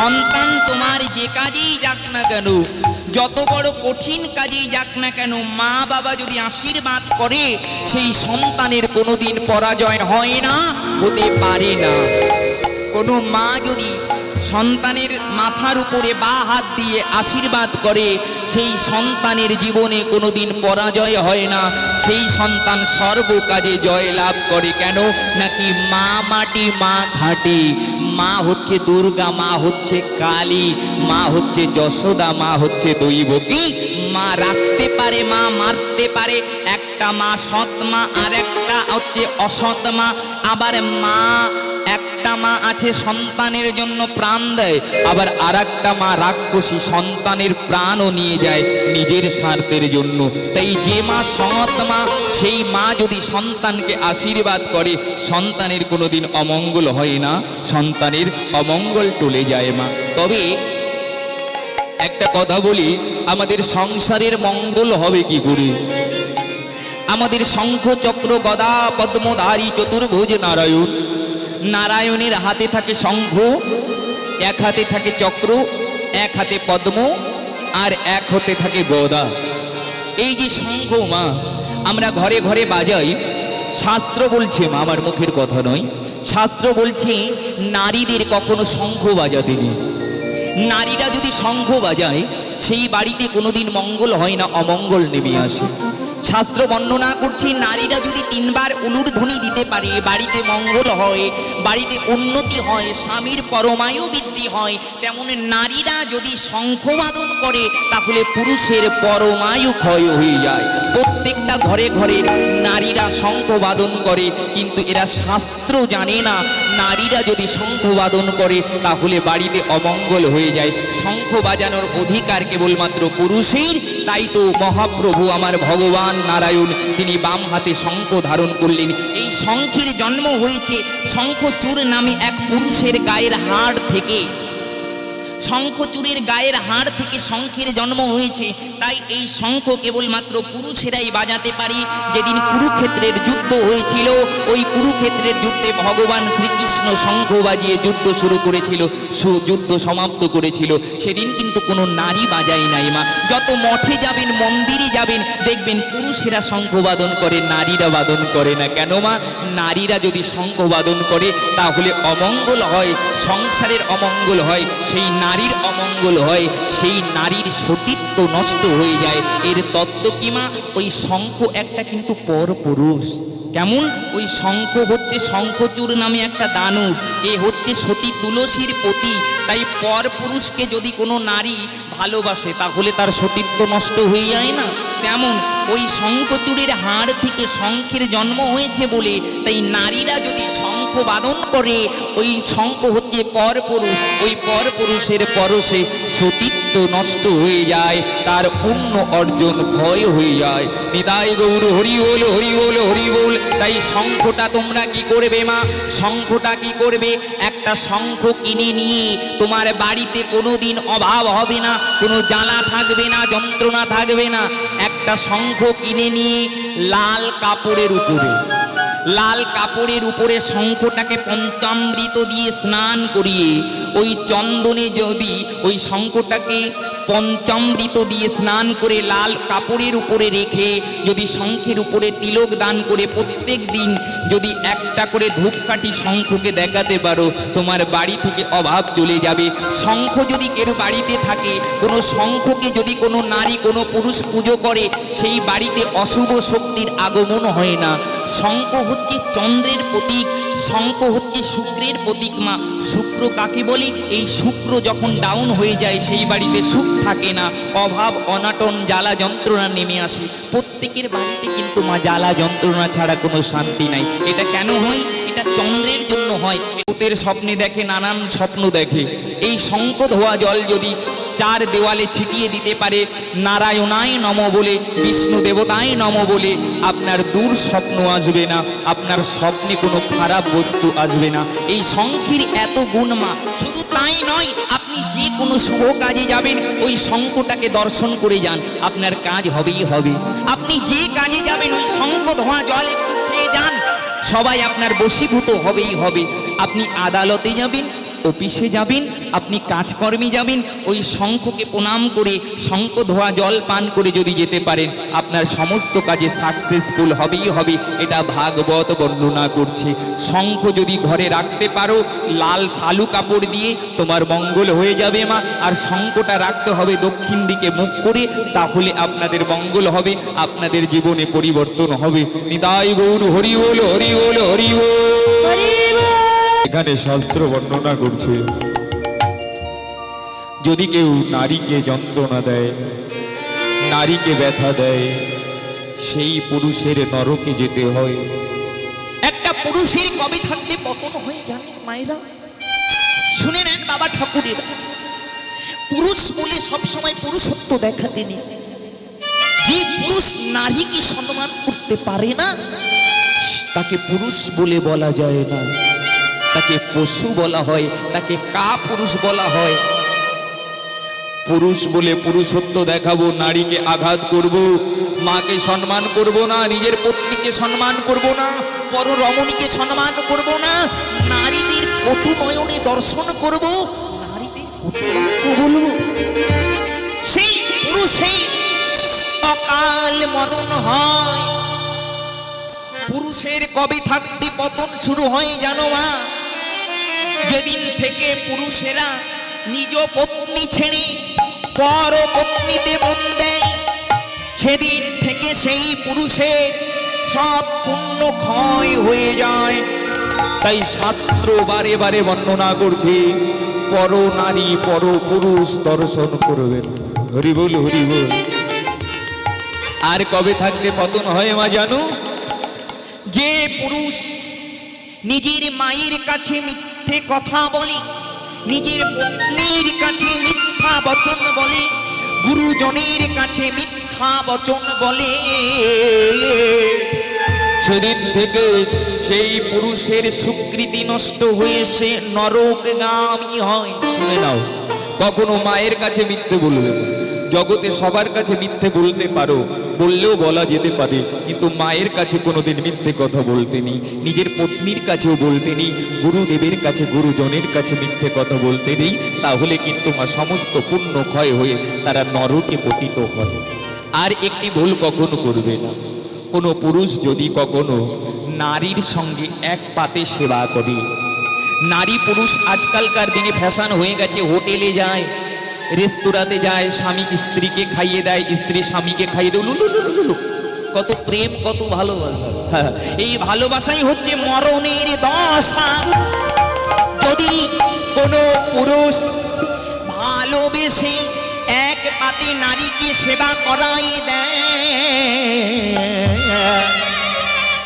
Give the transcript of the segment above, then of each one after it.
সন্তান তোমার যে কাজেই যাক না কেন, যত বড় কঠিন কাজেই যাক না কেন, মা বাবা যদি আশীর্বাদ করে, সেই সন্তানের কোনোদিন পরাজয় হয় না, হতে পারে না। কোনো মা যদি সন্তানের মাথার উপরে বা হাত দিয়ে আশীর্বাদ করে, সেই সন্তানের জীবনে কোনোদিন পরাজয় হয় না। সেই সন্তান সর্বকাজে জয় লাভ করে। কেন? নাকি মা মাটি, মা ঘাটি মা হচ্ছে দুর্গা, মা হচ্ছে কালী। মা হচ্ছে যশোদা, মা হচ্ছে দৈবকী মা রাখতে পারে, মা মারতে পারে। একটা মা সৎ মা আর একটা হচ্ছে অসৎ মা। আবার মা একটা মা আছে, সন্তানের জন্য প্রাণ দেয়। আবার আর একটা মা রাক্ষসী, সন্তানের প্রাণও নিয়ে যায় নিজের স্বার্থের জন্য। তাই যে মা সৎ মা, সেই মা যদি সন্তানকে আশীর্বাদ করে, সন্তানের কোনোদিন অমঙ্গল হয় না, সন্তানের অমঙ্গল টলে যায় মা। তবে একটা কথা বলি, আমাদের সংসারের মঙ্গল হবে কি করে? আমাদের শঙ্খ চক্র গদা পদ্মধারী চতুর্ভুজ নারায়ণ। নারায়ণের হাতে থাকে শঙ্খ, এক হাতে থাকে চক্র, এক হাতে পদ্ম, আর এক হাতে থাকে গদা। এই যে শঙ্খ মা, আমরা ঘরে ঘরে বাজাই, শাস্ত্র বলছে মা, আমার মুখের কথা নয়, শাস্ত্র বলছে নারীদের কখনো শঙ্খ বাজাতে নেই। নারীরা যদি শঙ্খ বাজায়, সেই বাড়িতে কোনোদিন মঙ্গল হয় না, অমঙ্গল নেমে আসে। শাস্ত্র বর্ণনা করছে, নারীরা যদি তিনবার উলুর ধ্বনি দিতে পারে, বাড়িতে মঙ্গল হয়, বাড়িতে উন্নতি হয়, স্বামীর পরমায়ু বৃদ্ধি হয়, তেমন নারীরা যদি শঙ্খবাদন করে, তাহলে পুরুষের পরমায়ু ক্ষয় হয়ে যায়। প্রত্যেকটা ঘরে ঘরে নারীরা শঙ্খবাদন করে, কিন্তু এরা শাস্ত্র জানে না। নারীরা যদি শঙ্খবাদন করে, তাহলে বাড়িতে অমঙ্গল হয়ে যায়। শঙ্খ বাজানোর অধিকার কেবলমাত্র পুরুষের, তাই তো মহাপ্রভু আমার ভগবান। নারায়ণ, তিনি বাম হাতে শঙ্খ ধারণ করলেন। এই শঙ্খের জন্ম হয়েছে শঙ্খচূড় নামে এক পুরুষের গায়ের হাড় থেকে। শঙ্খচূড়ের গায়ের হাড় থেকে শঙ্খের জন্ম হয়েছে। তাই এই শঙ্খ কেবলমাত্র পুরুষেরাই বাজাতে পারে। যেদিন কুরুক্ষেত্রের যুদ্ধ হয়েছিল, ওই কুরুক্ষেত্রের যুদ্ধে ভগবান শ্রীকৃষ্ণ শঙ্খ বাজিয়ে যুদ্ধ শুরু করেছিল যুদ্ধ সমাপ্ত করেছিল। সেদিন কিন্তু কোনো নারী বাজাই নাই মা। যত মঠে যাবেন, মন্দিরে যাবেন, দেখবেন পুরুষেরা শঙ্খ বাদন করে, নারীরা বাদন করে না। কেন মা? নারীরা যদি শঙ্খ বাদন করে, তাহলে অমঙ্গল হয়, সংসারের অমঙ্গল হয়। সেই নারীর অমঙ্গল হয়, সেই নারীর সতীত্ব নষ্ট হয়ে যায়। এর তত্ত্ব কিমা ওই শঙ্খ একটা কিন্তু পরপুরুষ। কেমন? ওই শঙ্খ হচ্ছে শঙ্খচূড় নামে একটা দানু এ হচ্ছে সতী তুলসীর পতি। তাই পর পুরুষকে যদি কোনো নারী ভালোবাসে, তাহলে তার সতীত্ব নষ্ট হয়ে যায় না? তেমন ওই শঙ্খচূড়ের হাড় থেকে শঙ্খের জন্ম হয়েছে বলে, তাই নারীরা যদি শঙ্খ বাদন করে, ওই শঙ্খ হচ্ছে পর পুরুষ। ওই পর পুরুষের পরশে সতীত্ব নষ্ট হয়ে যায়, তার পুণ্য অর্জন ভয় হয়ে যায়। নিতাই গৌর, হরি বল হরি বল হরি বল, তাই শঙ্খটা তোমরা কি করবে মা? শঙ্খটা কি করবে? একটা শঙ্খ কিনে নিয়ে তোমার বাড়িতে কোনো দিন অভাব হবে না, কোনো জ্বালা থাকবে না, যন্ত্রণা থাকবে না। একটা শঙ্খ কিনে নিয়ে লাল কাপড়ের উপরে, লাল কাপড়ের উপরে শঙ্খটাকে পঞ্চামৃত দিয়ে স্নান করিয়ে, ওই চন্দনে যদি ওই শঙ্খটাকে পঞ্চামৃত দিয়ে স্নান করে লাল কাপড়ের উপরে রেখে যদি শঙ্খের উপরে তিলক দান করে প্রত্যেক দিন যদি একটা করে ধূপকাঠি শঙ্খকে দেখাতে পারো, তোমার বাড়ি থেকে অভাব চলে যাবে। শঙ্খ যদি কেউ বাড়িতে থাকে, কোনো শঙ্খকে যদি কোনো নারী, কোনো পুরুষ পুজো করে, সেই বাড়িতে অশুভ শক্তির আগমন হয় না। শঙ্খ হচ্ছে চন্দ্রের প্রতীক। শঙ্খ হচ্ছে শুক্রের প্রতীক মা, শুক্র কাকে বলে? এই শুক্র যখন ডাউন হয়ে যায়, সেই বাড়িতে সুখ থাকে না, অভাব, অনাটন, জ্বালা যন্ত্রণা নেমে আসে। প্রত্যেকের বাড়িতে কিন্তু মা জ্বালা যন্ত্রণা ছাড়া কোনো শান্তি নাই। এটা কেন হয়? এটা চন্দ্রের জন্য হয়। ভূতের স্বপ্নে দেখে, নানান স্বপ্ন দেখে। এই শঙ্খ হওয়া জল যদি চার দেওয়ালে ছিটিয়ে দিতে পারে। নারায়ণায় নম বলে, বিষ্ণু দেবতায় নম বলে আপনার দূর স্বপ্ন আসবে না, আপনার স্বপ্নে কোনো খারাপ বস্তু আসবে না। এই শঙ্খের এত গুণ মা, শুধু তাই নয়, আপনি যে কোনো শুভ কাজে যাবেন, ওই শঙ্খটাকে দর্শন করে যান, আপনার কাজ হবেই হবে। আপনি যে কাজে যাবেন, ওই শঙ্খ ধোয়া জল একটু খেয়ে যান, সবাই আপনার বশীভূত হবেই হবে। আপনি আদালতে যাবেন অফিসে যাবেন, আপনি কাজকর্মে যাবেন, ওই শঙ্খকে প্রণাম করে, শঙ্খ ধোয়া জল পান করে যদি যেতে পারেন, আপনার সমস্ত কাজে সাকসেসফুল হবেই হবে, এটা ভাগবত বর্ণনা করছে। শঙ্খ যদি ঘরে রাখতে পারো, লাল শালু কাপড় দিয়ে তোমার মঙ্গল হয়ে যাবে মা, আর শঙ্খটা রাখতে হবে দক্ষিণ দিকে মুখ করে, তাহলে আপনাদের মঙ্গল হবে, আপনাদের জীবনে পরিবর্তন হবে। নিতাই গৌর, হরি বল হরি বল হরি বল। এখানে শাস্ত্র বর্ণনা করছে, যদি কেউ নারীকে যন্ত্রণা দেয়, নারীকে ব্যথা দেয়, সেই পুরুষের নরকে যেতে হয়। একটা পুরুষের কবে থাকতে পতন হয়ে জানেন মায়েরা? শুনে নেন বাবা ঠাকুরের। পুরুষ বলে সবসময় পুরুষত্ব দেখাতে নেই যে পুরুষ নারীকে সম্মান করতে পারে না, তাকে পুরুষ বলে বলা যায় না। তাকে পশু বলা হয়, তাকে কা পুরুষ বলা হয়। পুরুষ বলে পুরুষত্ব দেখাবো, নারীকে আঘাত করব, মাকে সম্মান করব না, নিজের পত্নীকে সম্মান করব না পর রমণীকে সম্মান করব না, নারীদের কটু নয়নে দর্শন করব, নারীদের কটু বলব সেই পুরুষে অকাল মরণ হয়। পুরুষের কবে থাকতে পতন শুরু হয়, জানো মা? যেদিন থেকে পুরুষেরা নিজ পত্নী ছেড়ে পর পত্নীতে মন দেয়, সেদিন থেকে সেই পুরুষের সব পুণ্য ক্ষয় হয়ে যায়। তাই ছাত্র বারে বারে বর্ণনা করছে, পর নারী, পর পুরুষ দর্শন করবেন। হরি বল হরি বল। আর কবে থাকতে পতন হয় মা জানো? যে পুরুষ নিজের মায়ের কাছে মিথ্যে কথা বলে, নিজের পত্নীর কাছে মিথ্যা বচন বলে, গুরুজনের কাছে মিথ্যা বচন বলে সেদিন থেকে সেই পুরুষের স্বীকৃতি নষ্ট হয়ে সে নরকগামী হয় শুনে নাও, কখনো মায়ের কাছে মিথ্যে বলবে না। জগতে সবার কাছে মিথ্যে বলতে পারো, বললেও বলা যেতে পারে, কিন্তু মায়ের কাছে কোনোদিন মিথ্যে কথা বলতে নি নিজের পত্নীর কাছেও বলতে নি গুরুদেবের কাছে, গুরুজনের কাছে মিথ্যে কথা বলতে নেই তাহলে কিন্তু মা সমস্ত পুণ্য ক্ষয় হয়ে তারা নরকে পতিত হয়। আর একটি ভুল কখনো করবে না। কোনো পুরুষ যদি কখনো নারীর সঙ্গে এক পাতে সেবা করে, নারী পুরুষ আজকালকার দিনে ফ্যাশন হয়ে গেছে, হোটেলে যায় রেস্তোরাঁতে যায় স্বামী স্ত্রীকে খাইয়ে দেয় স্ত্রী স্বামীকে খাইয়ে দেয়। লুলু লুলু লুলু কত প্রেম কত ভালোবাসা। হ্যাঁ, এই ভালোবাসাই হচ্ছে মরণের দশা। যদি কোনো পুরুষ ভালোবেসে এক পাতে নারীকে সেবা করাই দেয়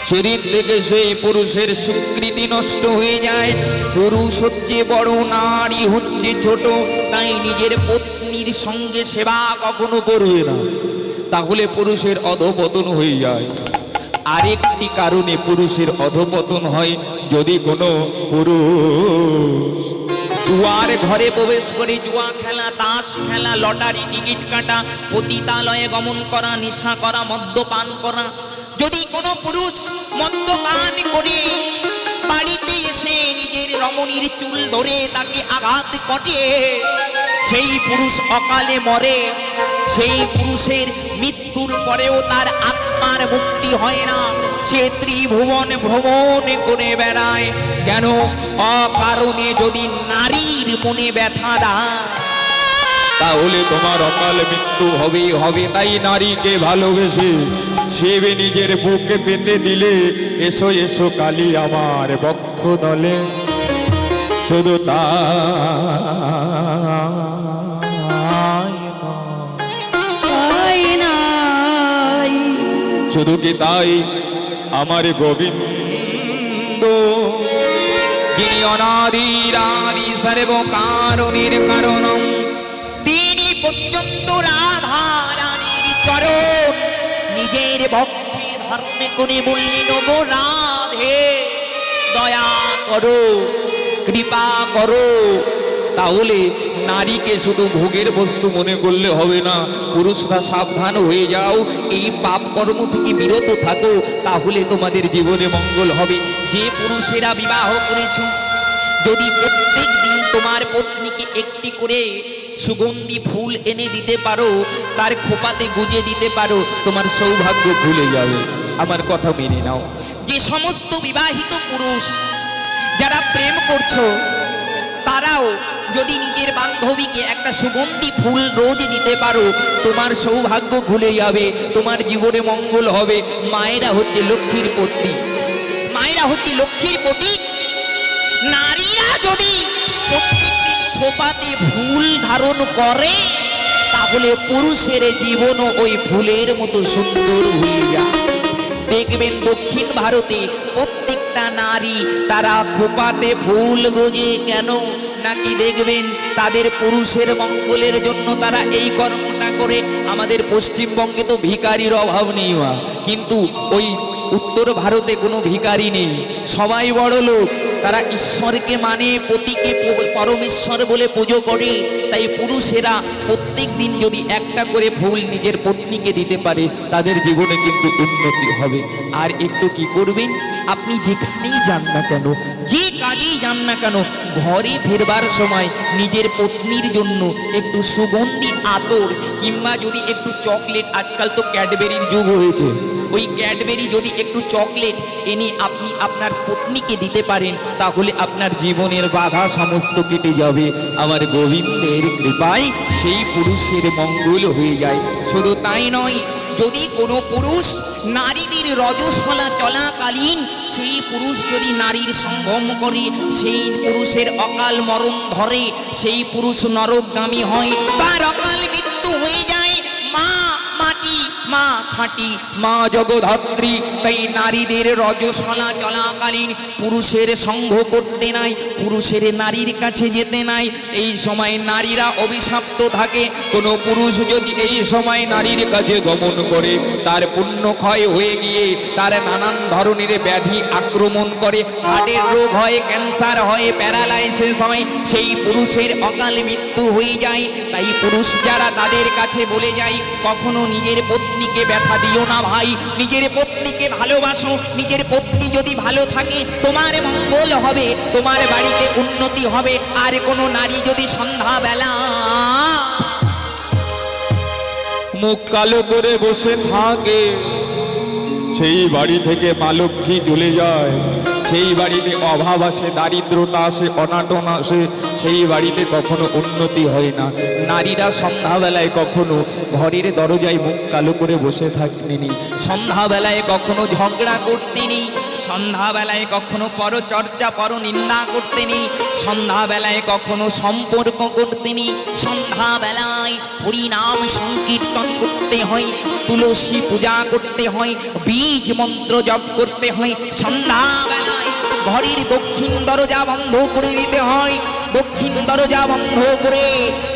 সেদিন থেকে সেই পুরুষের স্বীকৃতি নষ্ট হয়ে যায়। পুরুষ হচ্ছে বড়, নারী হচ্ছে ছোট, তাই নিজের পত্নীর সঙ্গে সেবা কখনো করবে না। তাহলে পুরুষের অধপতন হয়ে যায়। আরেকটি কারণে পুরুষের অধপতন হয়, যদি কোনো পুরুষ জুয়ার ঘরে প্রবেশ করে জুয়া খেলা, তাস খেলা, লটারি, টিকিট কাটা, পতিতালয়ে গমন করা, নেশা করা, মদ্যপান করা পুরুষ মদ্যপান করে। বাড়িতে এসে নিজের রমণীর চুল ধরে তাকে আঘাত করে। সেই পুরুষ অকালে মরে। সেই পুরুষের মৃত্যুর পরেও তার আত্মার মুক্তি হয় না। সে ত্রিভুবন ভ্রমণ করে বেড়ায়। কেন? অকারণে যদি নারীর মনে ব্যথা দেয় তাহলে তোমার অকাল মৃত্যু হবেই হবে তাই নারীকে ভালোবেসে সেবে নিজের বুকে পেতে দিলে এসো এসো কালী আমার বক্ষ দলে শুধু নাই শুধু কি তাই? আমার গোবিন্দ যিনি অনাদির আদি সর্ব কারণের কারণম পর্যন্ত রাধা রানীর চরণ, নিজের ভক্তি ধর্ম করে বললেন গো রাধে। দয়া করো, কৃপা করো। তাহলে নারীকে শুধু ভোগের বস্তু মনে করলে হবে না, পুরুষরা সাবধান হয়ে যাও। এই পাপ কর্ম থেকে বিরত থাকো, তাহলে তোমাদের জীবনে মঙ্গল হবে। যে পুরুষেরা বিবাহ করেছ, যদি প্রত্যেক দিন তোমার পত্নীকে একটি করে সুগন্ধি ফুল এনে দিতে পারো, তার খোপাতে গুজে দিতে পারো, তোমার সৌভাগ্য ভুলে যাবে। আমার কথা মেনে নাও। যে সমস্ত বিবাহিত পুরুষ যারা প্রেম করছ, তারাও যদি নিজের বান্ধবীকে একটা সুগন্ধি ফুল রোজ দিতে পারো, তোমার সৌভাগ্য ভুলে যাবে, তোমার জীবনে মঙ্গল হবে। মায়েরা হচ্ছে লক্ষ্মীর পত্নী মায়েরা হচ্ছে লক্ষ্মীর প্রতীক নারীরা যদি খোপাতে ফুল ধারণ করে, তাহলে পুরুষের জীবনও ওই ফুলের মতো সুন্দর হয়ে যায়। দেখবেন দক্ষিণ ভারতে প্রত্যেকটা নারী তারা খোপাতে ফুল গোজে কেন? নাকি দেখবেন তাদের পুরুষের মঙ্গলের জন্য তারা এই কর্মটা করে? আমাদের পশ্চিমবঙ্গে তো ভিকারির অভাব নেই কিন্তু ওই উত্তর ভারতে কোনো ভিখারি নেই। সবাই বড় লোক তারা ঈশ্বরকে মানে পতিকে পরমেশ্বর বলে পুজো করে। তাই পুরুষেরা প্রত্যেক দিন যদি একটা করে ফুল নিজের পত্নীকে দিতে পারে, তাদের জীবনে কিন্তু উন্নতি হবে। আর একটু কি করবেন? আপনি যেখানেই যান না কেন, যে কাজেই যান না কেন, ঘরে ফেরবার সময় নিজের পত্নীর জন্য একটু সুগন্ধি, আতর, কিংবা যদি একটু চকলেট, আজকাল তো ক্যাডবেরির যুগ হয়েছে। ওই ক্যাডবেরি যদি একটু চকলেট এনে আপনি আপনার পত্নীকে দিতে পারেন, তাহলে আপনার জীবনের বাধা সমস্ত কেটে যাবে। আমার গোবিন্দের কৃপায় সেই পুরুষের মঙ্গল হয়ে যায়। শুধু তাই নয়, যদি কোনো পুরুষ নারীদের রজস্বলা চলাকালীন, সেই পুরুষ যদি নারীর সঙ্গম করে, সেই পুরুষের অকাল মরণ ধরে, সেই পুরুষ নরকগামী হয়, তার অকাল মৃত্যু হয়ে যায়, মা মা খাঁটি, মা জগধাত্রী, তাই নারীদের রজস্বলা চলাকালীন পুরুষের সঙ্গ করতে নাই, পুরুষের নারীর কাছে যেতে নাই। এই সময় নারীরা অভিশপ্ত থাকে, কোনো পুরুষ যদি এই সময় নারীর কাছে গমন করে, তার পুণ্য ক্ষয় হয়ে গিয়ে তার নানান ধরনের ব্যাধি আক্রমণ করে। হার্টের রোগ হয়, ক্যান্সার হয়, প্যারালাইসিস হয়, সেই পুরুষের অকাল মৃত্যু হয়ে যায়। তাই পুরুষ যারা তাদের কাছে বলে যায়, কখনো নিজের পত্নীকে ব্যথা দিও না ভাই। নিজের পত্নীকে ভালোবাসো। নিজের পত্নী যদি ভালো থাকে, তোমার মঙ্গল হবে, তোমার বাড়িতে উন্নতি হবে। আর কোনো নারী যদি সন্ধ্যাবেলা মুখ কালো করে বসে থাকে। সেই বাড়ি থেকে মালক্ষী চলে যায়। সেই বাড়িতে অভাব আসে, দারিদ্রতা আসে, অনাটন আসে। সেই বাড়িতে কখনো উন্নতি হয় না। নারীরা সন্ধ্যাবেলায় কখনো ঘরের দরজায় মুখ কালো করে বসে থাকতেনি। সন্ধ্যাবেলায় কখনো ঝগড়া করতেনি। সন্ধ্যাবেলায় কখনো পরচর্চা পর নিন্দা করতেনি, সন্ধ্যাবেলায় কখনো সম্পর্ক করতেনি, সন্ধ্যাবেলায় হরিনাম সংকীর্তন করতে হয়, তুলসী পূজা করতে হয়, বীজ মন্ত্র জপ করতে হয়, সন্ধ্যাবেলায় ঘরের দক্ষিণ দরজা বন্ধ করে দিতে হয়, দক্ষিণ দরজা বন্ধ করে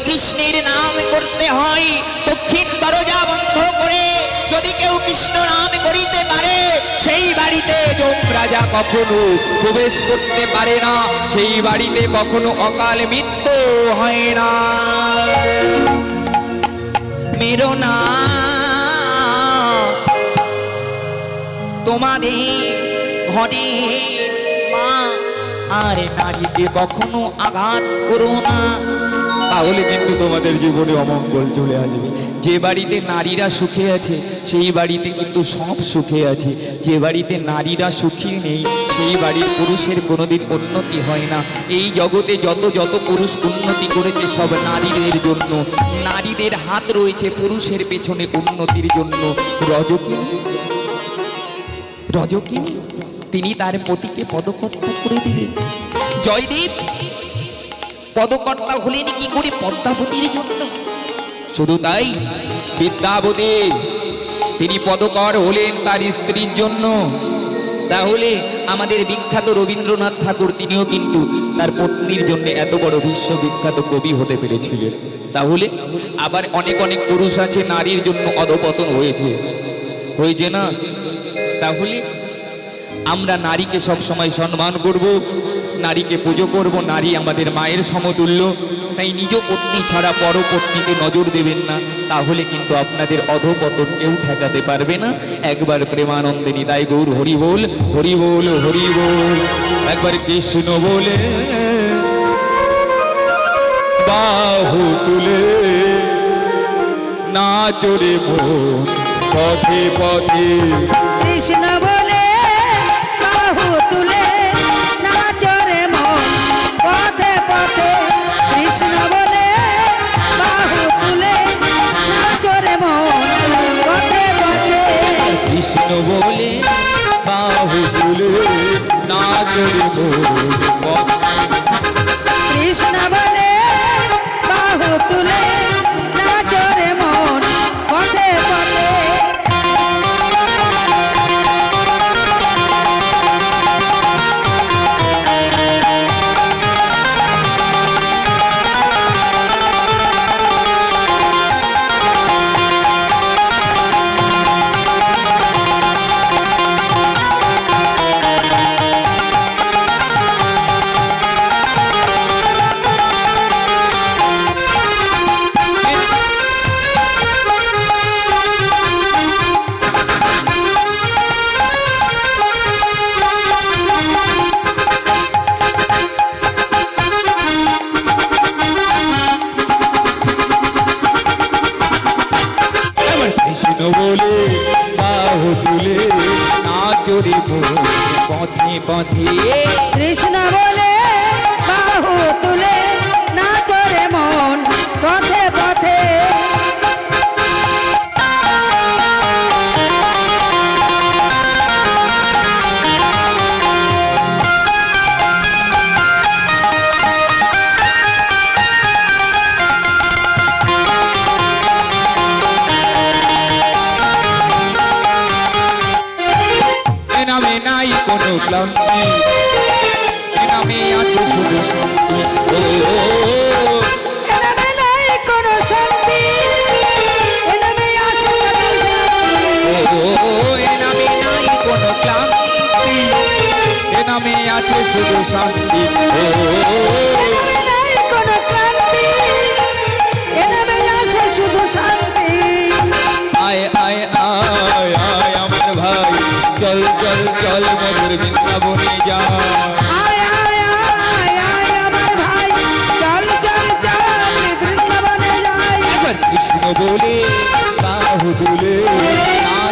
কৃষ্ণের নাম করতে হয়, দক্ষিণ দরজা বন্ধ করে যদি কেউ কৃষ্ণ নাম করিতে পারে, সেই বাড়িতে যম রাজা কখনো প্রবেশ করতে পারে না। সেই বাড়িতে কখনো অকাল মৃত্যু হয় না। মেরো না। তোমাদের ঘরে মা, আর নারীকে কখনো আঘাত করো না। তাহলে কিন্তু তোমাদের জীবনে অমঙ্গল চলে আসবে। যে বাড়িতে নারীরা সুখে আছে, সেই বাড়িতে কিন্তু সব সুখে আছে। যে বাড়িতে নারীরা সুখী নেই, সেই বাড়ির পুরুষের কোনোদিন উন্নতি হয় না। এই জগতে যত যত পুরুষ উন্নতি করেছে, সব নারীদের জন্য। নারীদের হাত রয়েছে পুরুষের পেছনে উন্নতির জন্য। রজকিনী রজকিনী তিনি তার পতিকে পদকর্তা করে দিলেন। জয়দেব পদকর্তা হলেন কি করে পদ্মাবতীর জন্য? শুধু তাই, বিদ্যাবতী, তিনি পদকর হলেন তার স্ত্রীর জন্য। তাহলে আমাদের বিখ্যাত রবীন্দ্রনাথ ঠাকুর, তিনিও কিন্তু তার পত্নীর জন্য এত বড় বিশ্ববিখ্যাত কবি হতে পেরেছিলেন। তাহলে আবার অনেক অনেক পুরুষ আছে, নারীর জন্য অধপতন হয়েছে। হয়েছে না? তাহলে আমরা নারীকে সব সময় সম্মান করব। নারীকে পুজো করব, নারী আমাদের মায়ের সমতুল্য। তাই নিজ পত্নী ছাড়া পর পত্নীতে নজর দেবেন না, তাহলে কিন্তু আপনাদের অধপতন কেউ ঠেকাতে পারবে না। একবার প্রেমানন্দে নিতাই গৌর হরি বল হরি বল হরি বল একবার কৃষ্ণ বলে, বাহু তুলে না চড়ে মন, পথে পথে। কৃষ্ণ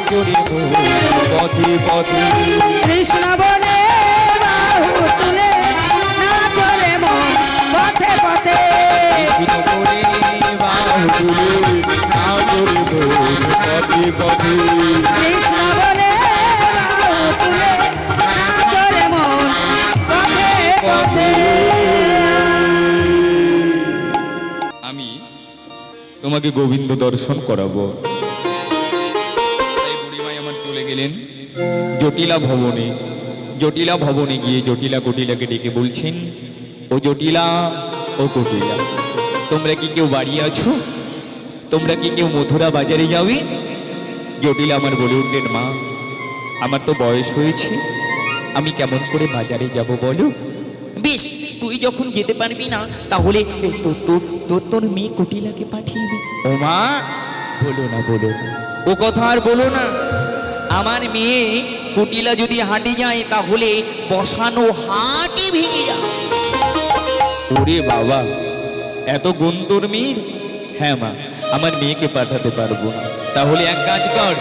মন পথে পথে। কৃষ্ণ বলে বাহু তুলে নাচরে মন পথে পথে। কৃষ্ণ বলে বাহু তুলে না চড়ে পথে পথে। কৃষ্ণ বলে বাহু তুলে নাচরে মন পথে পথে। আমি তোমাকে গোবিন্দ দর্শন করাবো। গেলেন জটিলা ভবনে। জটিলা ভবনে গিয়ে জটিলা কটিলাকে ডেকে বলছেন, ও জটিলা, ও কটিলা, তোমরা কি কেউ বাড়ি আছো? তোমরা কি কেউ মথুরা বাজারে যাবে? জটিলা আমার বলে উঠলেন, মা, আমার তো বয়স হয়েছে, আমি কেমন করে বাজারে যাব বলো? বেশ, তুই যখন যেতে পারবি না, তাহলে তোর তোর তোর তোর মেয়ে কুটিলাকে পাঠিয়ে দে। ও মা, বলো না বলো না, ও কথা আর বলো না আমার মেয়ে কুটিলা যদি হাঁটি যায় তাহলে বসানো হাটই ভেঙে যায় ওরে বাবা এত গুন্তর মেয়ের হ্যাঁ মা আমার মেয়েকে পাঠাতে পারব না। তাহলে এক কাজ কর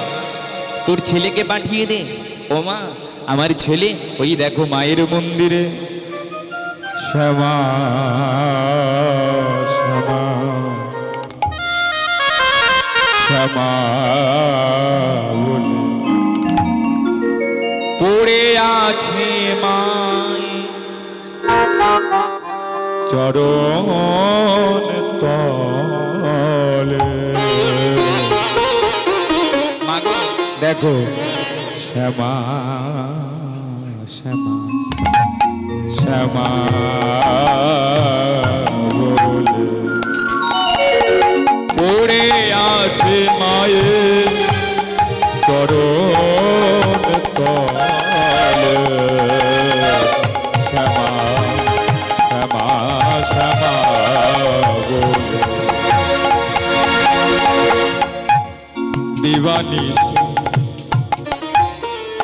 তোর ছেলেকে পাঠিয়ে দে। ও মা আমার ছেলে ওই দেখো মায়ের মন্দিরে। শ্যামা শ্যামা। শ্যামা পড়ে আছে মায় চরণ তলে। দেখো। শ্যামা শ্যামা শ্যামা।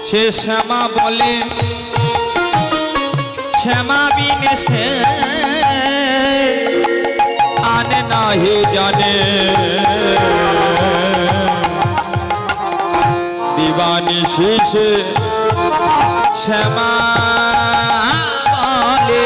সে শ্যামা বলে শ্যামা বিনে সে নাহি জানে। দিবানি শেষে শ্যামা বলে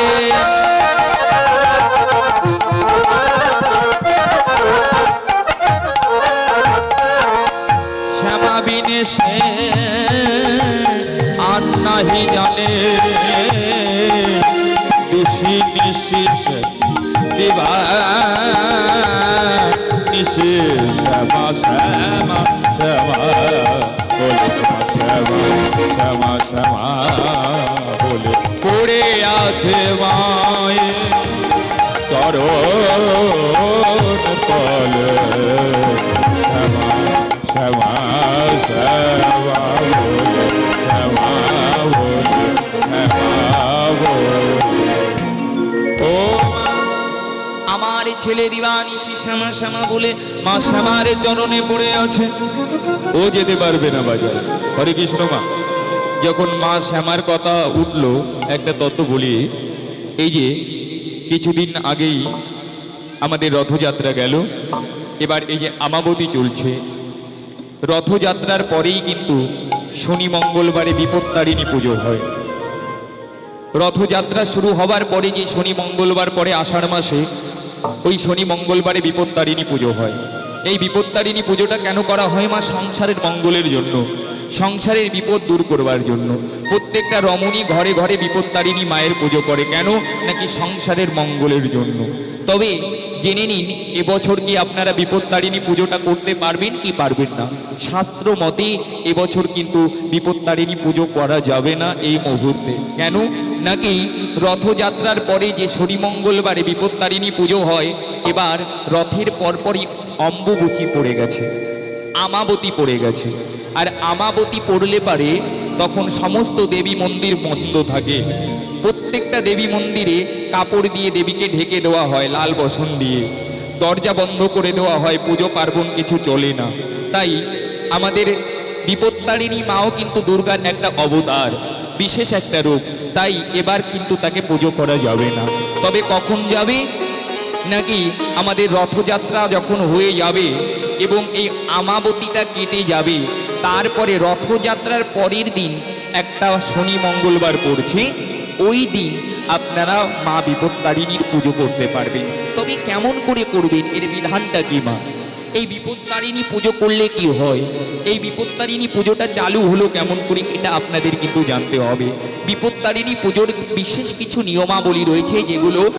শ্যামা শ্যামা শ্যামা বলে তোমার শ্যামা শ্যামা শ্যামা বলে পড়ে আছে মায়ে চরণ ছেলে দিবানিশি শ্যামা শ্যামা বলে, মা শ্যামার চরণে পড়ে আছে। ও যেতে পারবে না বাজার। হরে কৃষ্ণ মা। যখন মা শ্যামার কথা উঠল, একটা তত্ত্ব বলি, এই যে কিছুদিন আগেই আমাদের রথযাত্রা গেল, এবার এই যে আমাবতী চলছে। রথযাত্রার পরেই কিন্তু শনি মঙ্গলবারে বিপত্তারিণী পুজো হয়। রথযাত্রা শুরু হবার পরে যে শনি মঙ্গলবার পরে আষাঢ় মাসে ওই শনি মঙ্গলবারে বিপত্তারিণী পুজো হয়। এই বিপত্তারিণী পুজোটা কেন করা হয় মা সংসারের মঙ্গলের জন্য? সংসারের বিপদ দূর করবার জন্য। প্রত্যেকটা রমণী ঘরে ঘরে বিপত্তারিণী মায়ের পুজো করে। কেন? নাকি সংসারের মঙ্গলের জন্য। তবে জেনে নিন এবছর কি আপনারা বিপত্তারিণী পুজোটা করতে পারবেন কি পারবেন না? শাস্ত্র মতে এবছর কিন্তু বিপত্তারিণী পুজো করা যাবে না এই মুহূর্তে। কেন? নাকি রথযাত্রার পরে যে শনি মঙ্গলবারে বিপত্তারিণী পুজো হয়, এবার রথের পরপরই অম্বুবচী পড়ে গেছে। আমাবতী পড়ে গেছে। আর আমাবতী পড়লে পারে তখন সমস্ত দেবী মন্দির বন্ধ থাকে। প্রত্যেকটা দেবী মন্দিরে কাপড় দিয়ে দেবীকে ঢেকে দেওয়া হয়, লাল বসন দিয়ে। দরজা বন্ধ করে দেওয়া হয়, পুজো পার্বণ কিছু চলে না। তাই আমাদের বিপত্তারিণী মাও কিন্তু দুর্গার একটা অবতার, বিশেষ একটা রূপ। তাই এবার কিন্তু তাকে পুজো করা যাবে না। তবে কখন যাবে? নাকি আমাদের রথযাত্রা যখন হয়ে যাবে এবং এই আমাবতীটা কেটে যাবে। তারপরে রথযাত্রার পরের দিন একটা শনি মঙ্গলবার পড়ছে। ওই দিন আপনারা মা বিপত্তারিণীর পুজো করতে পারবেন। তবে কেমন করে করবেন? এর বিধানটা কি মা? এই বিপত্তারিণী পুজো করলে কি হয়? এই বিপত্তারিণী পুজোটা চালু হলো কেমন করে এটা আপনাদের কিন্তু জানতে হবে। বিপত্তারিণী পুজোর বিশেষ কিছু নিয়মাবলী রয়েছে যেগুলো